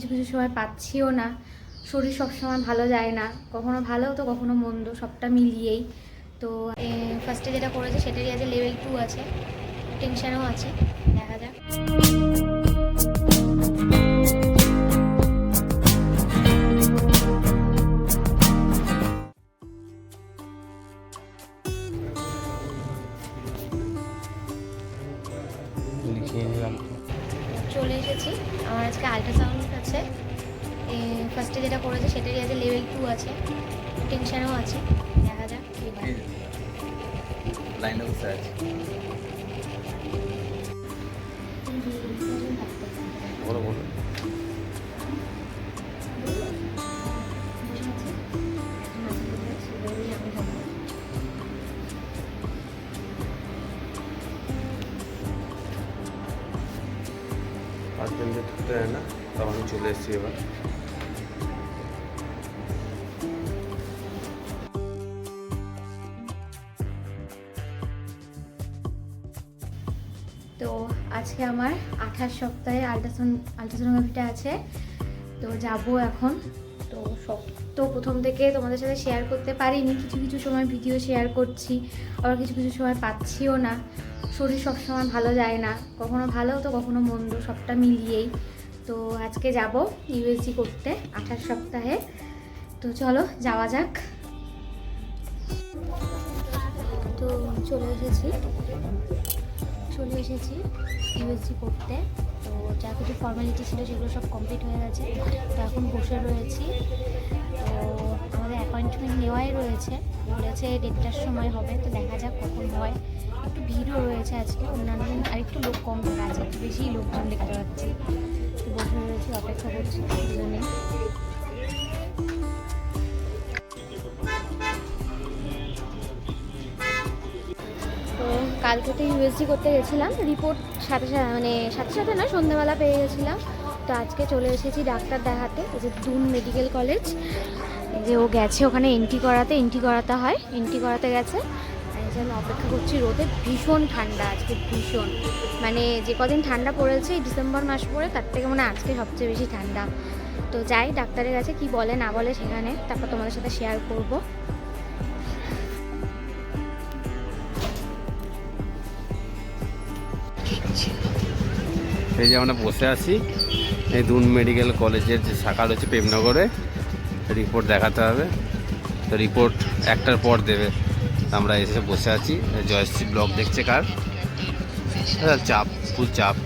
কিছু কিছু সময় পাচ্ছিও না। শরীর সবসময় ভালো যায় না। কখনো ভালো তো কখনো মন্দ, সবটা মিলিয়েই। তো ফার্স্টে যেটা করেছে সেটারই আছে লেভেল টু আছে। টেনশানও আছে, দেখা যাক। লিখিয়ে নিলাম। চলে এসেছি। আমার আজকে আলট্রাসাউন্ড আছে। ফার্স্টে যেটা করেছে সেটারই আছে লেভেল টু আছে। টেনশানও আছে। দেখা যাক লাইনে হয় না, তখন আমি চলে এসেছি এবার। তো আজকে আমার আঠাশ সপ্তাহে আল্ট্রাসাউন্ড আল্ট্রাসোনোগ্রাফিটা আছে। তো যাব এখন। তো সব তো প্রথম থেকে তোমাদের সাথে শেয়ার করতে পারিনি। কিছু কিছু সময় ভিডিও শেয়ার করছি। আবার কিছু কিছু সময় পাচ্ছিও না। শরীর সবসময় ভালো যায় না। কখনো ভালো তো কখনো মন্দ, সবটা মিলিয়েই। তো আজকে যাব ইউএসজি করতে আঠাশ সপ্তাহে। তো চলো, যাওয়া যাক। তো চলে এসেছি। চলে এসেছি ইউএসজি করতে। তো যা কিছু ফর্মালিটি ছিল সেগুলো সব কমপ্লিট হয়ে গেছে। তো এখন বসে রয়েছি। তো আমাদের অ্যাপয়েন্টমেন্ট নেওয়াই রয়েছে। বলেছে দেড়টার সময় হবে। তো দেখা যাক কখন হয়। একটু ভিড়ও রয়েছে আজকে। অন্যান্য দিন আরেকটু লোক কম দেখা আছে একটু বেশি লোকজন দেখতে পাচ্ছি। তো বসে রয়েছি, অপেক্ষা করছি দুজনে। তো কালকে তো ইউএসজি করতে গেছিলাম। রিপোর্ট সাথে সাথে মানে সাথে সাথে না, সন্ধ্যাবেলা পেয়ে গেছিলাম। তো আজকে চলে এসেছি ডাক্তার দেখাতে। যে দুন মেডিকেল কলেজ। যে ও গেছে ওখানে এন্ট্রি করাতে। এন্ট্রি করাতে হয়। এন্ট্রি করাতে গেছে। এই আমি অপেক্ষা করছি, রোদে ভীষণ ঠান্ডা, আজকে ভীষণ। মানে যে কদিন ঠান্ডা পড়েছে ডিসেম্বর মাস পরে তার থেকে মানে আজকে সবচেয়ে বেশি ঠান্ডা। তো যাই, ডাক্তারের কাছে কি বলে না বলে সেখানে, তারপর তোমাদের সাথে শেয়ার করব। এই যে আমরা বসে আছি, এই দুন মেডিকেল কলেজের যে শাখা রয়েছে প্রেমনগরে, রিপোর্ট দেখাতে হবে। তো রিপোর্ট একটার পর দেবে। আমরা এসে বসে আছি। জয়শ্রী ব্লক দেখছে কার? হ্যাঁ, চাপ ফুল চাপ।